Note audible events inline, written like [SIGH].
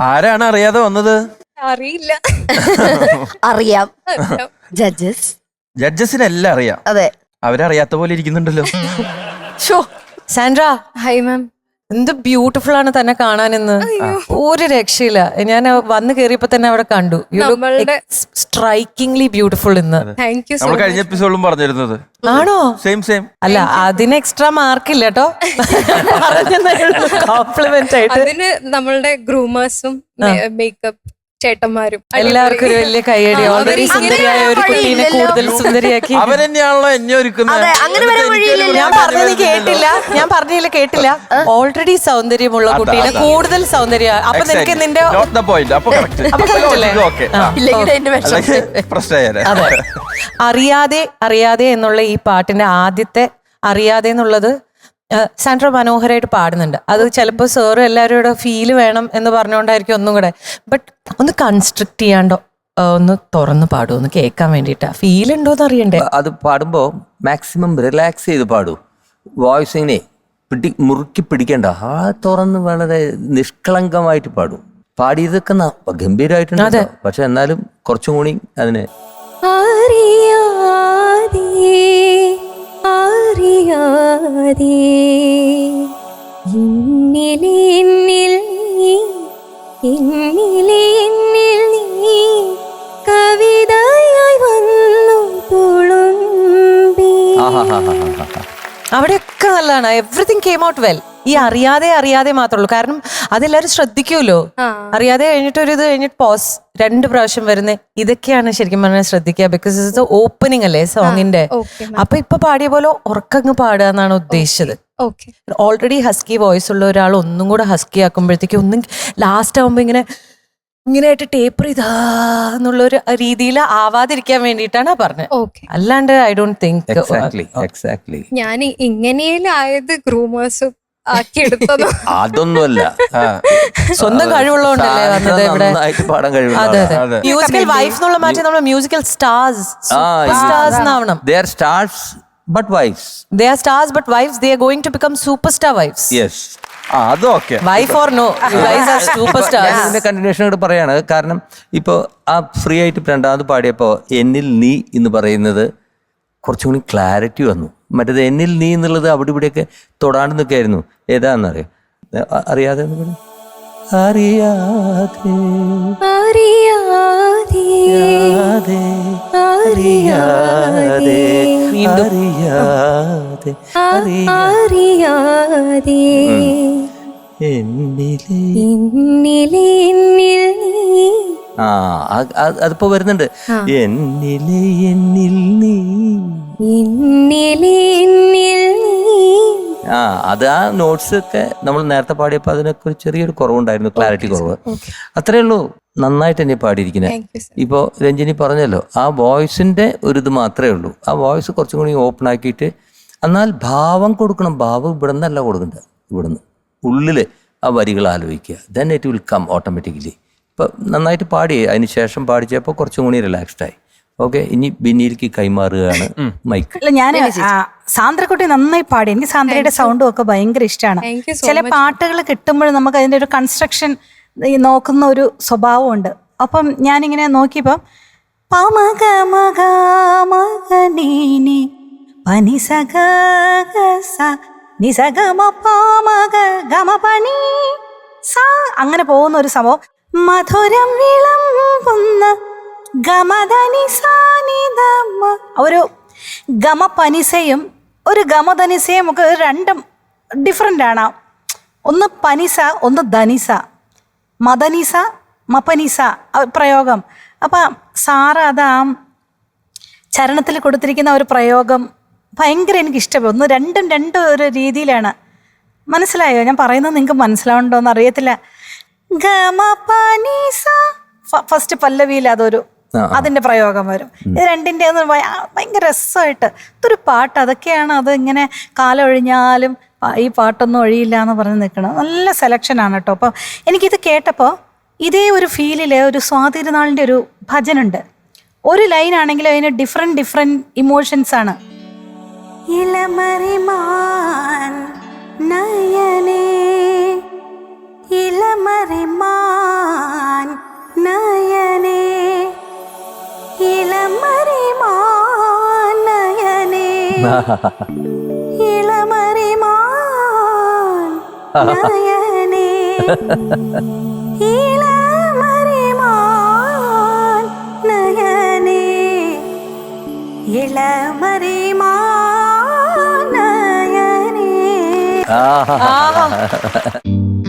ആരാണ് അറിയാതെ വന്നത്? അറിയില്ല. അറിയാം. ജഡ്ജസ് ജഡ്ജസിന് എല്ലാം അറിയാം. അതെ. അവരറിയാത്ത പോലെ ഇരിക്കുന്നുണ്ടല്ലോ. ഷോ. സാൻഡ്ര ഹൈ മാം എന്ത് ബ്യൂട്ടിഫുൾ ആണ് തന്നെ കാണാനെന്ന്. ഒരു രക്ഷയില്ല. ഞാൻ വന്ന് കേറിയപ്പോ തന്നെ അവിടെ കണ്ടു. സ്ട്രൈക്കിംഗ്ലി ബ്യൂട്ടിഫുൾ ഇന്ന്. നമ്മൾ കഴിഞ്ഞ എപ്പിസോഡും പറഞ്ഞിരുന്നത്. ആണോ? സെയിം സെയിം അല്ല അതിന് എക്സ്ട്രാ മാർക്ക് ഇല്ല കേട്ടോ കോംപ്ലിമെന്റ് [LAUGHS] ആയിട്ട്. നമ്മളുടെ ഗ്രൂമേഴ്സും മേക്കപ്പ് ചേട്ടന്മാരും എല്ലാവർക്കും ഒരു വലിയ കൈയടി ഓൾറെഡി സുന്ദരിയായ ഒരു കുട്ടീനെ കൂടുതൽ സുന്ദരിയാക്കി. എന്നെ ഒരുക്കുന്നത് അങ്ങനെ എന്നിട്ട് വരാൻ വഴിയില്ലല്ലോ. ഞാൻ പറഞ്ഞത് കേട്ടില്ല. ഞാൻ പറഞ്ഞില്ല കേട്ടില്ല. ഓൾറെഡി സൗന്ദര്യമുള്ള കുട്ടീനെ കൂടുതൽ സൗന്ദര്യം അപ്പൊ നിനക്ക് നിന്റെ അറിയാതെ അറിയാതെ എന്നുള്ള ഈ പാട്ടിന്റെ ആദ്യത്തെ അറിയാതെ എന്നുള്ളത് സാൻഡ്ര മനോഹരമായിട്ട് പാടുന്നുണ്ട്. അത് ചിലപ്പോൾ സാറും എല്ലാവരും കൂടെ ഫീൽ വേണം എന്ന് പറഞ്ഞുകൊണ്ടായിരിക്കും ഒന്നും കൂടെ. ബട്ട് ഒന്ന് കൺസ്ട്രക്ട് ചെയ്യാണ്ടോ? ഒന്ന് തുറന്ന് പാടും ഒന്ന് കേൾക്കാൻ വേണ്ടിയിട്ടാ. ഫീൽ ഉണ്ടോ എന്ന് അറിയണ്ടേ അത് പാടുമ്പോൾ മാക്സിമം റിലാക്സ് ചെയ്ത് പാടൂ. വോയിസിനെ പിടി മുറുക്കി പിടിക്കണ്ട. ആ തുറന്ന് വളരെ നിഷ്കളങ്കമായിട്ട് പാടും. പാടിയതൊക്കെ ഗംഭീരമായിട്ടുണ്ട്. പക്ഷെ എന്നാലും കുറച്ചും കൂടി അതിനെ അറിയാതെ അറിയാതെ നീ നീ കവിതയായി വന്നു. അവിടെയൊക്കെ നല്ലതാണ്. എവറിഥിങ് കെയിം ഔട്ട് വെൽ ഈ അറിയാതെ അറിയാതെ മാത്രമുള്ളൂ കാരണം അതെല്ലാവരും ശ്രദ്ധിക്കുമല്ലോ. അറിയാതെ കഴിഞ്ഞിട്ട് ഒരു ഇത് കഴിഞ്ഞിട്ട് പോസ് രണ്ട് പ്രാവശ്യം വരുന്നത് ഇതൊക്കെയാണ് ശരിക്കും പറഞ്ഞാൽ ശ്രദ്ധിക്കുക. ബിക്കോസ് ഇത് ഓപ്പണിംഗ് അല്ലേ സോങ്ങിന്റെ അപ്പൊ ഇപ്പൊ പാടിയ പോലെ ഉറക്കങ്ങ് പാടുക എന്നാണ് ഉദ്ദേശിച്ചത്. ഓക്കെ ഓൾറെഡി ഹസ്കി വോയിസ് ഉള്ള ഒരാൾ ഒന്നും കൂടെ ഹസ്കി ആക്കുമ്പോഴത്തേക്ക് ഒന്നും ലാസ്റ്റ് ആകുമ്പോ ഇങ്ങനെ ഇങ്ങനെയായിട്ട് ടേപ്പർ ചെയ്താ എന്നുള്ളൊരു രീതിയിൽ ആവാതിരിക്കാൻ വേണ്ടിയിട്ടാണ് പറഞ്ഞത്. ഓക്കെ അല്ലാണ്ട് I don't think exactly exactly ഞാൻ ഇങ്ങനെയായത് ഗ്രൂമേഴ്സും [LAUGHS] അതൊന്നുമല്ല. സ്വന്തം കഴിവുള്ളതുകൊണ്ടല്ലേ വന്നത് ഇവിടെ? നന്നായിട്ട് പാടാൻ കഴിവുള്ള മ്യൂസിക്കൽ വൈഫ് എന്നുള്ള മാറ്റി നമ്മൾ musical stars stars. They are stars but wives they are going to become super star wives yes ആ അത് wife or no super stars continuation കൂടെ പറയാണ്. കാരണം ഇപ്പോൾ ആ ഫ്രീ ആയിട്ട് ഇപ്പൊ രണ്ടാമത് പാടിയപ്പോൾ എന്നിൽ നീ എന്ന് പറയുന്നത് കുറച്ചും കൂടി ക്ലാരിറ്റി വന്നു. മറ്റേത് എന്നിൽ നീ എന്നുള്ളത് അവിടെ ഇവിടെയൊക്കെ തൊടാണ്ട് നിൽക്കായിരുന്നു. ഏതാണെന്നറിയാം? അറിയാതെ അറിയാതെ. അറിയാതെ. അറിയാതെ. അറിയാതെ. അറിയാതെ. ആ അതിപ്പോ വരുന്നുണ്ട്. എന്നിലെ എന്നിൽ നീ. എന്നിലെ എന്നിൽ നീ. ആ അത് ആ നോട്ട്സ് ഒക്കെ നമ്മൾ നേരത്തെ പാടിയപ്പോൾ അതിനൊക്കെ ഒരു ചെറിയൊരു കുറവുണ്ടായിരുന്നു ക്ലാരിറ്റി കുറവ്. അത്രേ ഉള്ളൂ. നന്നായിട്ട് തന്നെ പാടിയിരിക്കുന്നത് ഇപ്പോൾ രഞ്ജിനി പറഞ്ഞല്ലോ ആ വോയിസിന്റെ ഒരു ഇത് മാത്രമേ ഉള്ളൂ. ആ വോയിസ് കുറച്ചും കൂടി ഓപ്പൺ ആക്കിയിട്ട് എന്നാൽ ഭാവം കൊടുക്കണം. ഭാവം ഇവിടെ നിന്നല്ല കൊടുക്കണ്ട? ഇവിടുന്ന്. ഉള്ളിൽ ആ വരികൾ ആലോചിക്കുക. Then it will come automatically ഇപ്പോൾ നന്നായിട്ട് പാടി. അതിന് ശേഷം പാടിച്ചപ്പോൾ കുറച്ചും കൂടി റിലാക്സ്ഡ് ആയി. ഓക്കെ ഇനി ബിന്നിയിലേക്ക് കൈമാറുകയാണ് മൈക്ക്. അല്ല ഞാൻ സാന്ദ്രക്കുട്ടി നന്നായി പാടി. എനിക്ക് സാന്ദ്രയുടെ സൗണ്ടും ഒക്കെ ഭയങ്കര ഇഷ്ടമാണ് ചില. പാട്ടുകൾ കിട്ടുമ്പോൾ നമുക്ക് അതിന്റെ ഒരു കൺസ്ട്രക്ഷൻ നോക്കുന്ന ഒരു സ്വഭാവമുണ്ട് അപ്പം ഞാനിങ്ങനെ നോക്കിയപ്പം പമക മക മകനീനി പനി നിസഗമ പാമക സ അങ്ങനെ പോകുന്ന ഒരു സംഭവം. മധുരം വിളമ്പുന്ന സാനിധമ ഒരു ഗമപനിസയും ഒരു ഗമധനിസയും ഒക്കെ രണ്ടും ഡിഫറെന്റ് ആണ്. ഒന്ന് പനിസ ഒന്ന് ധനിസ. മദനിസ മപ്പനിസ പ്രയോഗം. അപ്പം സാറ് അത് ചരണത്തിൽ കൊടുത്തിരിക്കുന്ന ഒരു പ്രയോഗം ഭയങ്കര എനിക്ക് ഇഷ്ടപ്പെട്ടു ഒന്ന് രണ്ടും രണ്ടും ഒരു രീതിയിലാണ്. മനസ്സിലായോ? ഞാൻ പറയുന്നത് നിങ്ങൾക്ക് മനസ്സിലാവണ്ടോ എന്ന് അറിയത്തില്ല ഫസ്റ്റ് പല്ലവിയിൽ അതൊരു. അതിന്റെ പ്രയോഗം വരും. ഇത് രണ്ടിന്റെ ഒന്ന് ഭയങ്കര രസമായിട്ട്. ഇതൊരു പാട്ട്. അതൊക്കെയാണ് അത് ഇങ്ങനെ കാലൊഴിഞ്ഞാലും ഒഴിഞ്ഞാലും ഈ പാട്ടൊന്നും ഒഴിയില്ല എന്ന് പറഞ്ഞ് നിൽക്കണം നല്ല സെലക്ഷനാണ് കേട്ടോ അപ്പോൾ എനിക്കിത് കേട്ടപ്പോൾ ഇതേ ഒരു ഫീലിൽ ഒരു സ്വാതിരുനാളിന്റെ ഒരു ഭജനുണ്ട്. ഒരു ലൈനാണെങ്കിലും അതിന് ഡിഫറെന്റ് ഡിഫറെന്റ് ഇമോഷൻസ് ആണ്. இளமறிமான் நயனே இளமறிமான் நயனே இளமறிமான் நயனே. [LAUGHS] இளமறிமான் நயனே. [LAUGHS] 好。[LAUGHS]